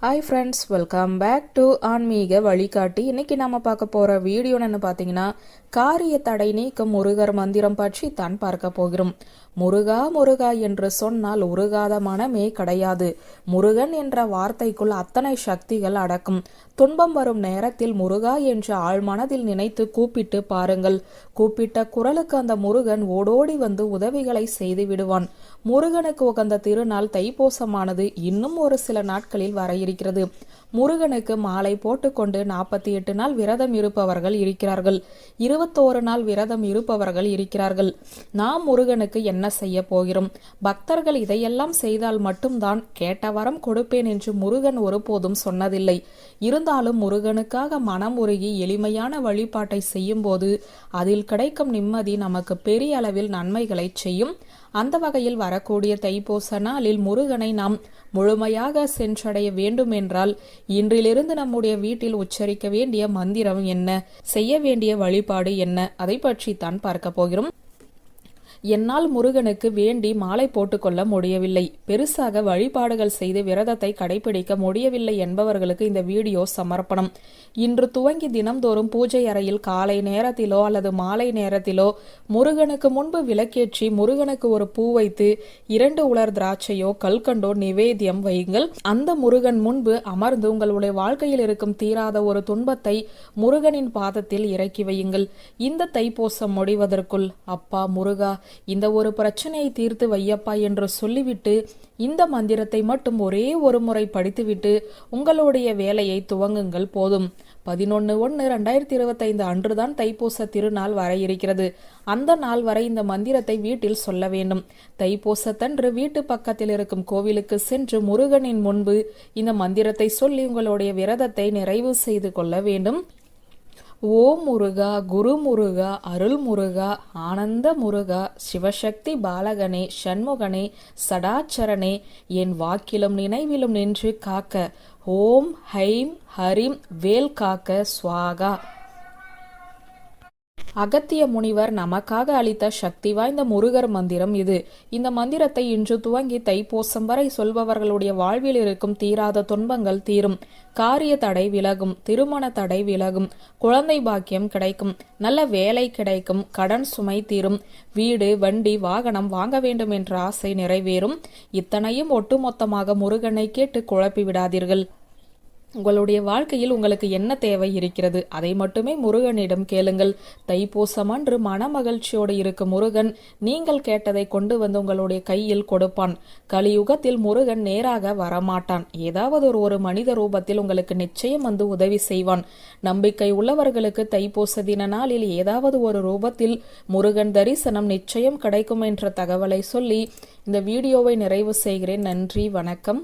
Hi friends welcome back to ஆன்மீக வழிகாட்டி. இன்னைக்கு நம்ம பார்க்க போகிற வீடியோன்னு பார்த்தீங்கன்னா காரிய தடை நீக்கும் முருகர் மந்திரம் பற்றி தான் பார்க்க போகிறோம். முருகா முருகா என்று சொன்னால் உருகாத மனமே கிடையாது. முருகன் என்ற வார்த்தைக்குள் அத்தனை சக்திகள் அடக்கும். துன்பம் வரும் நேரத்தில் முருகா என்று ஆழ்மனதில் நினைத்து கூப்பிட்டு பாருங்கள். கூப்பிட்ட குரலுக்கு அந்த முருகன் ஓடோடி வந்து உதவிகளை செய்து விடுவான். முருகனுக்கு உகந்த திருநாள் தைப்பூசமானது இன்னும் ஒரு சில நாட்களில் வரையில் இருக்கிறது. முருகனுக்கு மாலை போட்டுக்கொண்டு நாற்பத்தி எட்டு நாள் விரதம் இருப்பவர்கள் இருக்கிறார்கள். இருபத்தோரு நாள் விரதம் இருப்பவர்கள் இருக்கிறார்கள். நாம் முருகனுக்கு என்ன செய்ய போகிறோம்? பக்தர்கள் இதையெல்லாம் செய்தால் மட்டும்தான் கேட்ட வரம் கொடுப்பேன் என்று முருகன் ஒருபோதும் சொன்னதில்லை. இருந்தாலும் முருகனுக்காக மனம் உருகி எளிமையான வழிபாட்டை செய்யும்போது அதில் கிடைக்கும் நிம்மதி நமக்கு பெரிய அளவில் நன்மைகளை செய்யும். அந்த வகையில் வரக்கூடிய தைப்பூச நாளில் முருகனை நாம் முழுமையாக சென்றடைய வேண்டும் என்றால் இன்றிலிருந்து நம்முடைய வீட்டில் உச்சரிக்க வேண்டிய மந்திரம் என்ன? செய்ய வேண்டிய வழிபாடு என்ன? அதை பற்றி தான் பார்க்க போகிறோம். என்னால் முருகனுக்கு வேண்டி மாலை போட்டுக்கொள்ள முடியவில்லை. பெருசாக வழிபாடுகள் செய்து விரதத்தை கடைபிடிக்க முடியவில்லை என்பவர்களுக்கு இந்த வீடியோ சமர்ப்பணம். இன்று துவங்கி தினம்தோறும் பூஜை அறையில் காலை நேரத்திலோ அல்லது மாலை நேரத்திலோ முருகனுக்கு முன்பு விளக்கேற்றி முருகனுக்கு ஒரு பூ வைத்து இரண்டு உலர் திராட்சையோ கல்கண்டோ நிவேத்தியம் வையுங்கள். அந்த முருகன் முன்பு அமர்ந்து உங்களுடைய வாழ்க்கையில் இருக்கும் தீராத ஒரு துன்பத்தை முருகனின் பாதத்தில் இறக்கி வையுங்கள். இந்த தைப்பூசம் முடிவதற்குள் அப்பா முருகா இந்த ஒரு பிரச்சனையை தீர்த்து வையப்பா என்று சொல்லிவிட்டு இந்த மந்திரத்தை மட்டும் ஒரே ஒரு முறை படித்துவிட்டு உங்களுடைய வேலையை துவங்குங்கள் போதும். பதினொன்று ஒன்று ரெண்டாயிரத்தி இருபத்தைந்து அன்றுதான் தைப்பூச திருநாள் வர இருக்கிறது. அந்த நாள் வரை இந்த மந்திரத்தை வீட்டில் சொல்ல வேண்டும். தைப்பூசத்தன்று வீட்டு பக்கத்தில் இருக்கும் கோவிலுக்கு சென்று முருகனின் முன்பு இந்த மந்திரத்தை சொல்லி உங்களுடைய விரதத்தை நிறைவு செய்து கொள்ள வேண்டும். ஓ முருகா குரு முருகா அருள் முருகா ஆனந்த முருகா சிவசக்தி பாலகனே சண்முகனே சடாச்சரனே என் வாக்கிலும் நினைவிலும் நின்று காக்க ஓம் ஹைம் ஹரிம் வேல் காக்க சுவாகா. அகத்திய முனிவர் நமக்காக அளித்த சக்தி வாய்ந்த முருகர் மந்திரம் இது. இந்த மந்திரத்தை இன்று துவங்கி தைப்பூசம் வரை சொல்பவர்களுடைய வாழ்வில் இருக்கும் தீராத துன்பங்கள் தீரும். காரிய தடை விலகும் திருமண தடை விலகும் குழந்தை பாக்கியம் கிடைக்கும் நல்ல வேலை கிடைக்கும் கடன் சுமை தீரும் வீடு வண்டி வாகனம் வாங்க வேண்டும் என்ற ஆசை நிறைவேறும். இத்தனையும் ஒட்டுமொத்தமாக முருகனை கேட்டு குழப்பி விடாதீர்கள். உங்களுடைய வாழ்க்கையில் உங்களுக்கு என்ன தேவை இருக்கிறது? அதை மட்டுமே முருகனிடம் கேளுங்கள். தைப்பூசம் அன்று மனமகிழ்ச்சியோடு இருக்கும் முருகன். நீங்கள் கேட்டதை கொண்டு வந்து உங்களுடைய கையில் கொடுப்பான். கலியுகத்தில் முருகன் நேராக வரமாட்டான். ஏதாவது ஒரு ஒரு மனித ரூபத்தில் உங்களுக்கு நிச்சயம் வந்து உதவி செய்வான். நம்பிக்கை உள்ளவர்களுக்கு தைப்பூச தின நாளில் ஏதாவது ஒரு ரூபத்தில் முருகன் தரிசனம் நிச்சயம் கிடைக்கும் என்ற தகவலை சொல்லி இந்த வீடியோவை நிறைவு செய்கிறேன். நன்றி வணக்கம்.